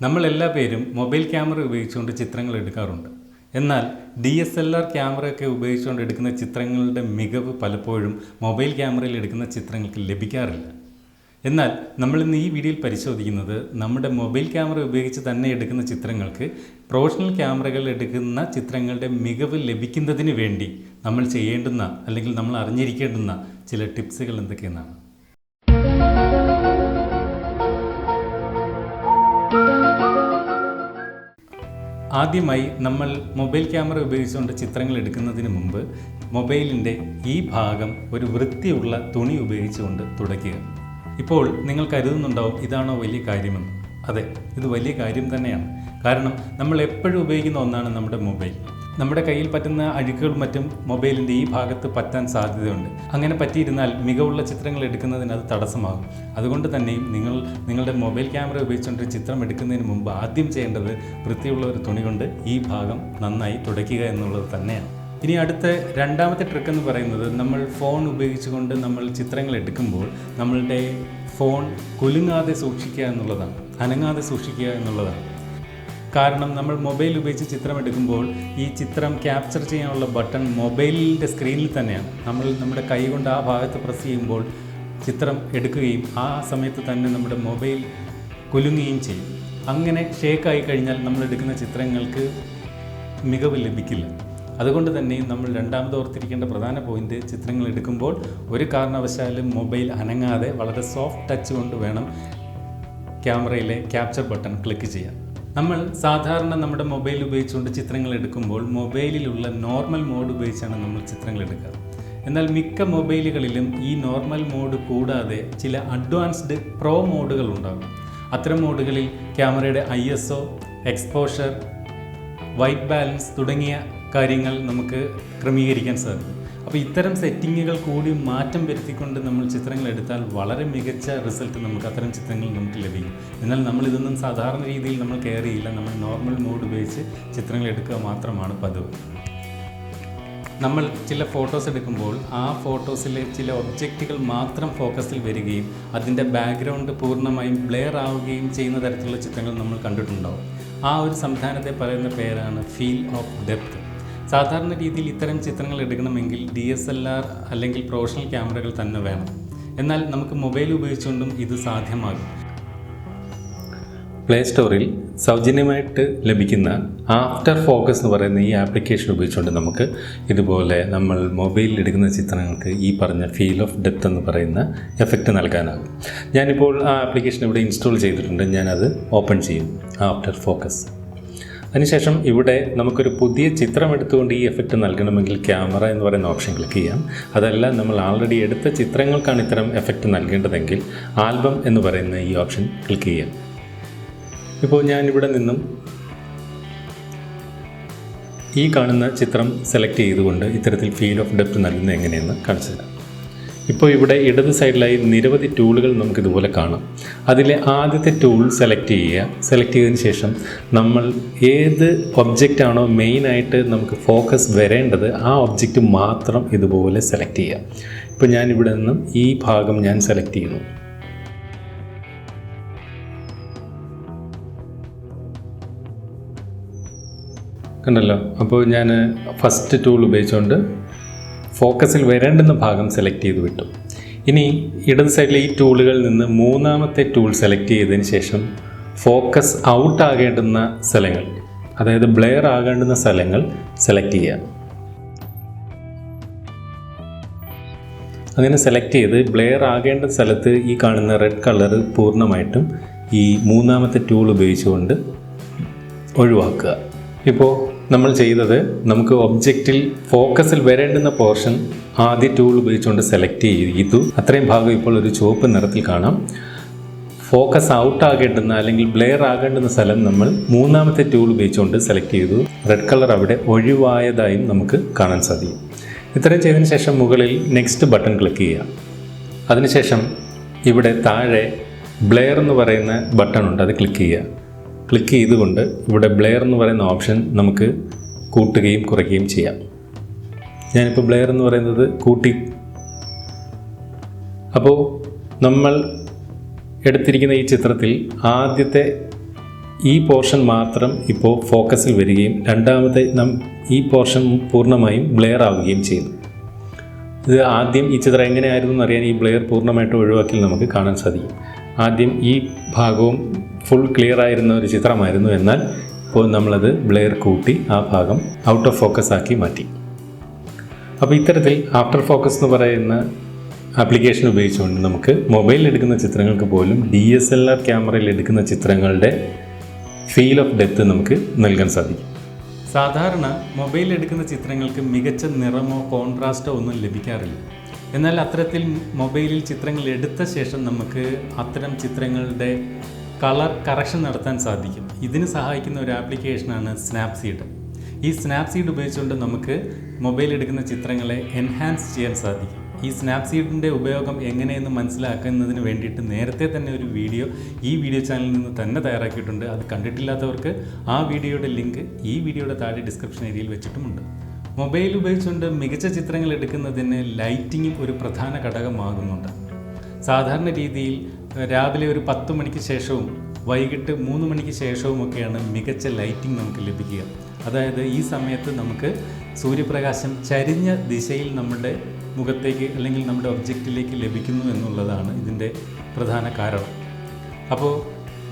നമ്മൾ എല്ലാ പേരും മൊബൈൽ ക്യാമറ ഉപയോഗിച്ചുകൊണ്ട് ചിത്രങ്ങൾ എടുക്കാറുണ്ട്. എന്നാൽ ഡി എസ് എൽ ആർ ക്യാമറയൊക്കെ ഉപയോഗിച്ചുകൊണ്ട് എടുക്കുന്ന ചിത്രങ്ങളുടെ മികവ് പലപ്പോഴും മൊബൈൽ ക്യാമറയിൽ എടുക്കുന്ന ചിത്രങ്ങൾക്ക് ലഭിക്കാറില്ല. എന്നാൽ നമ്മളിന്ന് ഈ വീഡിയോയിൽ പരിശോധിക്കുന്നത് നമ്മുടെ മൊബൈൽ ക്യാമറ ഉപയോഗിച്ച് തന്നെ എടുക്കുന്ന ചിത്രങ്ങൾക്ക് പ്രൊഫഷണൽ ക്യാമറകൾ എടുക്കുന്ന ചിത്രങ്ങളുടെ മികവ് ലഭിക്കുന്നതിന് വേണ്ടി നമ്മൾ ചെയ്യേണ്ടുന്ന അല്ലെങ്കിൽ നമ്മൾ അറിഞ്ഞിരിക്കേണ്ടുന്ന ചില ടിപ്സുകൾ എന്തൊക്കെയെന്നാണ്. ആദ്യമായി നമ്മൾ മൊബൈൽ ക്യാമറ ഉപയോഗിച്ചുകൊണ്ട് ചിത്രങ്ങൾ എടുക്കുന്നതിന് മുമ്പ് മൊബൈലിന്റെ ഈ ഭാഗം ഒരു വൃത്തിയുള്ള തുണി ഉപയോഗിച്ചുകൊണ്ട് തുടയ്ക്കുക. ഇപ്പോൾ നിങ്ങൾ കരുതുന്നുണ്ടാവും ഇതാണോ വലിയ കാര്യമെന്ന്. അതെ ഇത് വലിയ കാര്യം തന്നെയാണ്. കാരണം നമ്മൾ എപ്പോഴും ഉപയോഗിക്കുന്ന ഒന്നാണ് നമ്മുടെ മൊബൈൽ. നമ്മുടെ കയ്യിൽ പറ്റുന്ന അഴുക്കുകളും മറ്റും മൊബൈലിന്റെ ഈ ഭാഗത്ത് പറ്റാൻ സാധ്യതയുണ്ട്. അങ്ങനെ പറ്റിയിരുന്നാൽ മികവുള്ള ചിത്രങ്ങൾ എടുക്കുന്നതിന് അത് തടസ്സമാകും. അതുകൊണ്ട് തന്നെയും നിങ്ങൾ നിങ്ങളുടെ മൊബൈൽ ക്യാമറ ഉപയോഗിച്ചുകൊണ്ട് ചിത്രം എടുക്കുന്നതിന് മുമ്പ് ആദ്യം ചെയ്യേണ്ടത് വൃത്തിയുള്ള ഒരു തുണി കൊണ്ട് ഈ ഭാഗം നന്നായി തുടയ്ക്കുക എന്നുള്ളത് തന്നെയാണ്. ഇനി അടുത്ത രണ്ടാമത്തെ ട്രിക്ക് എന്ന് പറയുന്നത് നമ്മൾ ഫോൺ ഉപയോഗിച്ചുകൊണ്ട് നമ്മൾ ചിത്രങ്ങൾ എടുക്കുമ്പോൾ നമ്മളുടെ ഫോൺ കുലുങ്ങാതെ സൂക്ഷിക്കുക എന്നുള്ളതാണ്. അനങ്ങാതെ സൂക്ഷിക്കുക എന്നുള്ളതാണ്. കാരണം നമ്മൾ മൊബൈൽ ഉപയോഗിച്ച് ചിത്രം എടുക്കുമ്പോൾ ഈ ചിത്രം ക്യാപ്ചർ ചെയ്യാനുള്ള ബട്ടൺ മൊബൈലിന്റെ സ്ക്രീനിൽ തന്നെയാണ്. നമ്മൾ നമ്മുടെ കൈ കൊണ്ട് ആ ഭാഗത്ത് പ്രസ് ചെയ്യുമ്പോൾ ചിത്രം എടുക്കുകയും ആ സമയത്ത് തന്നെ നമ്മുടെ മൊബൈൽ കുലുങ്ങുകയും ചെയ്യും. അങ്ങനെ ഷേക്കായി കഴിഞ്ഞാൽ നമ്മൾ എടുക്കുന്ന ചിത്രങ്ങൾക്ക് മികവ് ലഭിക്കില്ല. അതുകൊണ്ട് തന്നെ നമ്മൾ രണ്ടാമത് ഓർത്തിരിക്കേണ്ട പ്രധാന പോയിന്റ് ചിത്രങ്ങൾ എടുക്കുമ്പോൾ ഒരു കാരണവശാലും മൊബൈൽ അനങ്ങാതെ വളരെ സോഫ്റ്റ് ടച്ച് കൊണ്ട് വേണം ക്യാമറയിലെ ക്യാപ്ചർ ബട്ടൺ ക്ലിക്ക് ചെയ്യാൻ. നമ്മൾ സാധാരണ നമ്മുടെ മൊബൈൽ ഉപയോഗിച്ചുകൊണ്ട് ചിത്രങ്ങൾ എടുക്കുമ്പോൾ മൊബൈലിലുള്ള നോർമൽ മോഡ് ഉപയോഗിച്ചാണ് നമ്മൾ ചിത്രങ്ങൾ എടുക്കുക. എന്നാൽ മിക്ക മൊബൈലുകളിലും ഈ നോർമൽ മോഡ് കൂടാതെ ചില അഡ്വാൻസ്ഡ് പ്രോ മോഡുകൾ ഉണ്ടാകും. അത്തരം മോഡുകളിൽ ക്യാമറയുടെ I S O exposure white balance തുടങ്ങിയ കാര്യങ്ങൾ നമുക്ക് ക്രമീകരിക്കാൻ സാധിക്കും. അപ്പോൾ ഇത്തരം സെറ്റിങ്ങുകൾ കൂടി മാറ്റം വരുത്തിക്കൊണ്ട് നമ്മൾ ചിത്രങ്ങൾ എടുത്താൽ വളരെ മികച്ച റിസൾട്ട് നമുക്ക് അത്തരം ചിത്രങ്ങൾ നമുക്ക് ലഭിക്കും. എന്നാൽ നമ്മൾ ഇതൊന്നും സാധാരണ രീതിയിൽ നമ്മൾ കെയർ ചെയ്യില്ല. നമ്മൾ നോർമൽ മോഡ് ഉപയോഗിച്ച് ചിത്രങ്ങൾ എടുക്കുക മാത്രമാണ് പതിവ്. നമ്മൾ ചില ഫോട്ടോസ് എടുക്കുമ്പോൾ ആ ഫോട്ടോസിലെ ചില ഒബ്ജക്റ്റുകൾ മാത്രം ഫോക്കസിൽ വരികയും അതിന്റെ ബാക്ക്ഗ്രൗണ്ട് പൂർണമായും ബ്ലെയർ ആവുകയും ചെയ്യുന്ന തരത്തിലുള്ള ചിത്രങ്ങൾ നമ്മൾ കണ്ടിട്ടുണ്ടാവും. ആ ഒരു സംവിധാനത്തെ പറയുന്ന പേരാണ് ഫീൽ ഓഫ് ഡെപ്ത് സാധാരണ രീതിയിൽ ഇത്തരം ചിത്രങ്ങൾ എടുക്കണമെങ്കിൽ ഡി എസ് എൽ ആർ അല്ലെങ്കിൽ പ്രൊഫഷണൽ ക്യാമറകൾ തന്നെ വേണം. എന്നാൽ നമുക്ക് മൊബൈൽ ഉപയോഗിച്ചുകൊണ്ടും ഇത് സാധ്യമാകും. പ്ലേ സ്റ്റോറിൽ സൗജന്യമായിട്ട് ലഭിക്കുന്ന ആഫ്റ്റർ ഫോക്കസ് എന്ന് പറയുന്ന ഈ ആപ്ലിക്കേഷൻ ഉപയോഗിച്ചുകൊണ്ട് നമുക്ക് ഇതുപോലെ നമ്മൾ മൊബൈലിൽ എടുക്കുന്ന ചിത്രങ്ങൾക്ക് ഈ പറഞ്ഞ ഫീൽ ഓഫ് ഡെപ്ത് എന്ന് പറയുന്ന എഫക്റ്റ് നൽകാനാകും. ഞാനിപ്പോൾ ആ ആപ്ലിക്കേഷൻ ഇവിടെ ഇൻസ്റ്റാൾ ചെയ്തിട്ടുണ്ട്. ഞാനത് ഓപ്പൺ ചെയ്യും. ആഫ്റ്റർ ഫോക്കസ് അതിനുശേഷം ഇവിടെ നമുക്കൊരു പുതിയ ചിത്രം എടുത്തുകൊണ്ട് ഈ എഫക്റ്റ് നൽകണമെങ്കിൽ ക്യാമറ എന്ന് പറയുന്ന ഓപ്ഷൻ ക്ലിക്ക് ചെയ്യാം. അതല്ല നമ്മൾ ആൾറെഡി എടുത്ത ചിത്രങ്ങൾക്കാണ് ഇത്തരം എഫക്റ്റ് നൽകേണ്ടതെങ്കിൽ ആൽബം എന്ന് പറയുന്ന ഈ ഓപ്ഷൻ ക്ലിക്ക് ചെയ്യാം. ഇപ്പോൾ ഞാനിവിടെ നിന്നും ഈ കാണുന്ന ചിത്രം സെലക്ട് ചെയ്തുകൊണ്ട് ഇത്തരത്തിൽ ഫീൽ ഓഫ് ഡെപ്ത് നൽകുന്നത് എങ്ങനെയെന്ന് കാണിച്ചു തരാം. ഇപ്പോൾ ഇവിടെ ഇടത് സൈഡിലായി നിരവധി ടൂളുകൾ നമുക്ക് ഇതുപോലെ കാണാം. അതിലെ ആദ്യത്തെ ടൂൾ സെലക്ട് ചെയ്യുക. സെലക്ട് ചെയ്തതിന് ശേഷം നമ്മൾ ഏത് ഒബ്ജക്റ്റ് ആണോ മെയിനായിട്ട് നമുക്ക് ഫോക്കസ് വരേണ്ടത് ആ ഒബ്ജക്റ്റ് മാത്രം ഇതുപോലെ സെലക്ട് ചെയ്യുക. ഇപ്പോൾ ഞാൻ ഇവിടെ നിന്നും ഈ ഭാഗം ഞാൻ സെലക്ട് ചെയ്യുന്നു. കണ്ടല്ലോ? അപ്പോൾ ഞാൻ ഫസ്റ്റ് ടൂൾ ഉപയോഗിച്ചുകൊണ്ട് ഫോക്കസിൽ വരേണ്ടുന്ന ഭാഗം സെലക്ട് ചെയ്ത് വിട്ടു. ഇനി ഇടത് സൈഡിലെ ഈ ടൂളുകളിൽ നിന്ന് മൂന്നാമത്തെ ടൂൾ സെലക്ട് ചെയ്തതിന് ശേഷം ഫോക്കസ് ഔട്ട് ആകേണ്ടുന്ന സ്ഥലങ്ങൾ അതായത് ബ്ലെയർ ആകേണ്ടുന്ന സ്ഥലങ്ങൾ സെലക്ട് ചെയ്യുക. അങ്ങനെ സെലക്ട് ചെയ്ത് ബ്ലെയർ ആകേണ്ട സ്ഥലത്ത് ഈ കാണുന്ന റെഡ് കളർ പൂർണമായിട്ടും ഈ മൂന്നാമത്തെ ടൂൾ ഉപയോഗിച്ചുകൊണ്ട് ഒഴിവാക്കുക. ഇപ്പോൾ നമ്മൾ ചെയ്തത് നമുക്ക് ഒബ്ജക്റ്റിൽ ഫോക്കസിൽ വരേണ്ടുന്ന പോർഷൻ ആദ്യ ടൂൾ ഉപയോഗിച്ചുകൊണ്ട് സെലക്ട് ചെയ്തു. അത്രയും ഭാഗം ഇപ്പോൾ ഒരു ചുവപ്പ് നിറത്തിൽ കാണാം. ഫോക്കസ് ഔട്ട് ആകേണ്ടുന്ന അല്ലെങ്കിൽ ബ്ലെയർ ആകേണ്ടുന്ന സ്ഥലം നമ്മൾ മൂന്നാമത്തെ ടൂൾ ഉപയോഗിച്ചുകൊണ്ട് സെലക്ട് ചെയ്തു. റെഡ് കളർ അവിടെ ഒഴിവായതായും നമുക്ക് കാണാൻ സാധിക്കും. ഇത്രയും ചെയ്തതിന് ശേഷം മുകളിൽ നെക്സ്റ്റ് ബട്ടൺ ക്ലിക്ക് ചെയ്യുക. അതിനുശേഷം ഇവിടെ താഴെ ബ്ലെയർ എന്ന് പറയുന്ന ബട്ടൺ ഉണ്ട്. അത് ക്ലിക്ക് ചെയ്യുക. ക്ലിക്ക് ചെയ്തുകൊണ്ട് ഇവിടെ ബ്ലെയർ എന്ന് പറയുന്ന ഓപ്ഷൻ നമുക്ക് കൂട്ടുകയും കുറയ്ക്കുകയും ചെയ്യാം. ഞാനിപ്പോൾ ബ്ലെയർ എന്ന് പറയുന്നത് കൂട്ടി. അപ്പോൾ നമ്മൾ എടുത്തിരിക്കുന്ന ഈ ചിത്രത്തിൽ ആദ്യത്തെ ഈ പോർഷൻ മാത്രം ഇപ്പോൾ ഫോക്കസിൽ വരികയും രണ്ടാമത്തെ നം ഈ പോർഷൻ പൂർണമായും ബ്ലെയർ ആവുകയും ചെയ്തു. ഇത് ആദ്യം ഈ ചിത്രം എങ്ങനെയായിരുന്നു എന്നറിയാൻ ഈ ബ്ലെയർ പൂർണമായിട്ട് ഒഴിവാക്കിയാൽ നമുക്ക് കാണാൻ സാധിക്കും. ആദ്യം ഈ ഭാഗവും ഫുൾ ക്ലിയർ ആയിരുന്ന ഒരു ചിത്രമായിരുന്നു. എന്നാൽ ഇപ്പോൾ നമ്മളത് ബ്ലെയർ കൂട്ടി ആ ഭാഗം ഔട്ട് ഓഫ് ഫോക്കസ് ആക്കി മാറ്റി. അപ്പോൾ ഇത്തരത്തിൽ ആഫ്റ്റർ ഫോക്കസ് എന്ന് പറയുന്ന ആപ്ലിക്കേഷൻ ഉപയോഗിച്ചുകൊണ്ട് നമുക്ക് മൊബൈലിൽ എടുക്കുന്ന ചിത്രങ്ങൾക്ക് പോലും ഡി എസ് എൽ ആർ ക്യാമറയിൽ എടുക്കുന്ന ചിത്രങ്ങളുടെ ഫീൽ ഓഫ് ഡെപ്ത് നമുക്ക് നൽകാൻ സാധിക്കും. സാധാരണ മൊബൈലിൽ എടുക്കുന്ന ചിത്രങ്ങൾക്ക് മികച്ച നിറമോ കോൺട്രാസ്റ്റോ ഒന്നും ലഭിക്കാറില്ല. എന്നാൽ അത്തരത്തിൽ മൊബൈലിൽ ചിത്രങ്ങൾ എടുത്ത ശേഷം നമുക്ക് അത്തരം ചിത്രങ്ങളുടെ കളർ കറക്ഷൻ നടത്താൻ സാധിക്കും. ഇതിന് സഹായിക്കുന്ന ഒരു ആപ്ലിക്കേഷനാണ് സ്നാപ്സീഡ്. ഈ സ്നാപ്സീഡ് ഉപയോഗിച്ചുകൊണ്ട് നമുക്ക് മൊബൈൽ എടുക്കുന്ന ചിത്രങ്ങളെ എൻഹാൻസ് ചെയ്യാൻ സാധിക്കും. ഈ സ്നാപ്സീഡിന്റെ ഉപയോഗം എങ്ങനെയെന്ന് മനസ്സിലാക്കുന്നതിന് വേണ്ടിയിട്ട് നേരത്തെ തന്നെ ഒരു വീഡിയോ ഈ വീഡിയോ ചാനലിൽ നിന്ന് തന്നെ തയ്യാറാക്കിയിട്ടുണ്ട്. അത് കണ്ടിട്ടില്ലാത്തവർക്ക് ആ വീഡിയോയുടെ ലിങ്ക് ഈ വീഡിയോയുടെ താഴെ ഡിസ്ക്രിപ്ഷൻ ഏരിയയിൽ വെച്ചിട്ടുമുണ്ട്. മൊബൈൽ ഉപയോഗിച്ചുകൊണ്ട് മികച്ച ചിത്രങ്ങൾ എടുക്കുന്നതിന് ലൈറ്റിങ്ങും ഒരു പ്രധാന ഘടകമാകുന്നുണ്ട്. സാധാരണ രീതിയിൽ രാവിലെ ഒരു പത്ത് മണിക്ക് ശേഷവും വൈകിട്ട് മൂന്ന് മണിക്ക് ശേഷവുമൊക്കെയാണ് മികച്ച ലൈറ്റിംഗ് നമുക്ക് ലഭിക്കുക. അതായത് ഈ സമയത്ത് നമുക്ക് സൂര്യപ്രകാശം ചരിഞ്ഞ ദിശയിൽ നമ്മുടെ മുഖത്തേക്ക് അല്ലെങ്കിൽ നമ്മുടെ ഒബ്ജക്റ്റിലേക്ക് ലഭിക്കുന്നു എന്നുള്ളതാണ് ഇതിന്റെ പ്രധാന കാരണം. അപ്പോൾ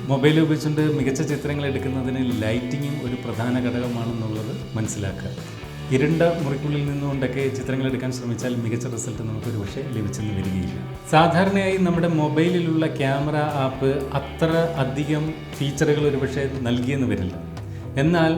മൊബൈൽ ഉപയോഗിച്ചുകൊണ്ട് മികച്ച ചിത്രങ്ങൾ എടുക്കുന്നതിന് ലൈറ്റിങ്ങും ഒരു പ്രധാന ഘടകമാണെന്നുള്ളത് മനസ്സിലാക്കുക. ഇരുണ്ട മുറിക്കുള്ളിൽ നിന്നുകൊണ്ടൊക്കെ ചിത്രങ്ങൾ എടുക്കാൻ ശ്രമിച്ചാൽ മികച്ച റിസൾട്ട് നമുക്ക് ഒരു പക്ഷേ ലഭിച്ചെന്ന് വരികയില്ല. സാധാരണയായി നമ്മുടെ മൊബൈലിലുള്ള ക്യാമറ ആപ്പ് അത്ര അധികം ഫീച്ചറുകൾ ഒരു പക്ഷേ നൽകിയെന്ന് വരില്ല. എന്നാൽ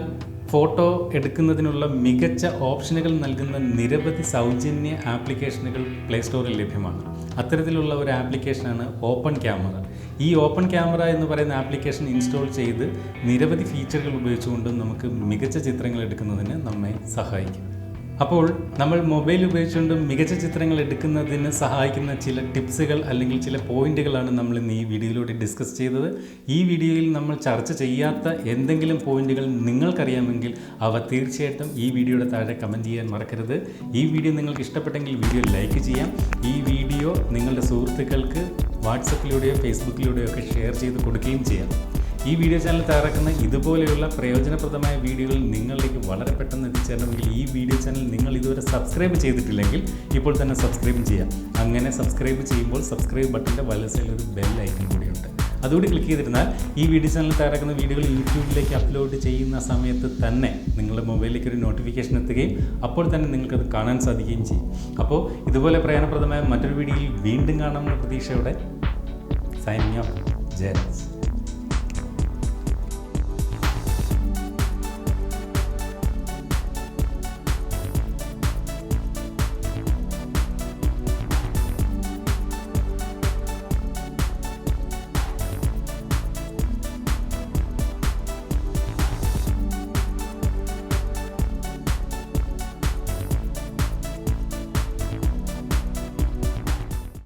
ഫോട്ടോ എടുക്കുന്നതിനുള്ള മികച്ച ഓപ്ഷനുകൾ നൽകുന്ന നിരവധി സൗജന്യ ആപ്ലിക്കേഷനുകൾ പ്ലേ സ്റ്റോറിൽ ലഭ്യമാണ്. അത്തരത്തിലുള്ള ഒരു ആപ്ലിക്കേഷനാണ് ഓപ്പൺ ക്യാമറ ഈ ഓപ്പൺ ക്യാമറ എന്ന് പറയുന്ന ആപ്ലിക്കേഷൻ ഇൻസ്റ്റാൾ ചെയ്ത് നിരവധി ഫീച്ചറുകൾ ഉപയോഗിച്ചുകൊണ്ട് നമുക്ക് മികച്ച ചിത്രങ്ങൾ എടുക്കുന്നതിന് നമ്മെ സഹായിക്കും. അപ്പോൾ നമ്മൾ മൊബൈൽ ഉപയോഗിച്ചുകൊണ്ട് മികച്ച ചിത്രങ്ങൾ എടുക്കുന്നതിന് സഹായിക്കുന്ന ചില ടിപ്സുകൾ അല്ലെങ്കിൽ ചില പോയിന്റുകളാണ് നമ്മൾ ഇന്ന് ഈ വീഡിയോയിലൂടെ ഡിസ്കസ് ചെയ്തത്. ഈ വീഡിയോയിൽ നമ്മൾ ചർച്ച ചെയ്യാത്ത എന്തെങ്കിലും പോയിന്റുകൾ നിങ്ങൾക്കറിയാമെങ്കിൽ അവ തീർച്ചയായിട്ടും ഈ വീഡിയോയുടെ താഴെ കമന്റ് ചെയ്യാൻ മറക്കരുത്. ഈ വീഡിയോ നിങ്ങൾക്ക് ഇഷ്ടപ്പെട്ടെങ്കിൽ വീഡിയോ ലൈക്ക് ചെയ്യാം. ഈ വീഡിയോ നിങ്ങളുടെ സുഹൃത്തുക്കൾക്ക് വാട്സപ്പിലൂടെയോ ഫേസ്ബുക്കിലൂടെയോ ഒക്കെ ഷെയർ ചെയ്ത് കൊടുക്കുകയും ചെയ്യാം. ഈ വീഡിയോ ചാനൽ തയ്യാറാക്കുന്ന ഇതുപോലെയുള്ള പ്രയോജനപ്രദമായ വീഡിയോകൾ നിങ്ങളിലേക്ക് വളരെ പെട്ടെന്ന് എത്തിച്ചേരണമെങ്കിൽ ഈ വീഡിയോ ചാനൽ നിങ്ങൾ ഇതുവരെ സബ്സ്ക്രൈബ് ചെയ്തിട്ടില്ലെങ്കിൽ ഇപ്പോൾ തന്നെ സബ്സ്ക്രൈബ് ചെയ്യാം. അങ്ങനെ സബ്സ്ക്രൈബ് ചെയ്യുമ്പോൾ സബ്സ്ക്രൈബ് ബട്ടന്റെ വലസയിൽ ഒരു ബെൽ ഐക്കൺ കൂടിയുണ്ട്. അതുകൂടി ക്ലിക്ക് ചെയ്തിരുന്നാൽ ഈ വീഡിയോ ചാനൽ തയ്യാറാക്കുന്ന വീഡിയോകൾ യൂട്യൂബിലേക്ക് അപ്ലോഡ് ചെയ്യുന്ന സമയത്ത് തന്നെ നിങ്ങളുടെ മൊബൈലിലേക്ക് ഒരു നോട്ടിഫിക്കേഷൻ എത്തുകയും അപ്പോൾ തന്നെ നിങ്ങൾക്കത് കാണാൻ സാധിക്കുകയും ചെയ്യും. അപ്പോൾ ഇതുപോലെ പ്രയോജനപ്രദമായ മറ്റൊരു വീഡിയോയിൽ വീണ്ടും കാണാമെന്ന പ്രതീക്ഷയോടെ സൈനിങ് ജയരാജ്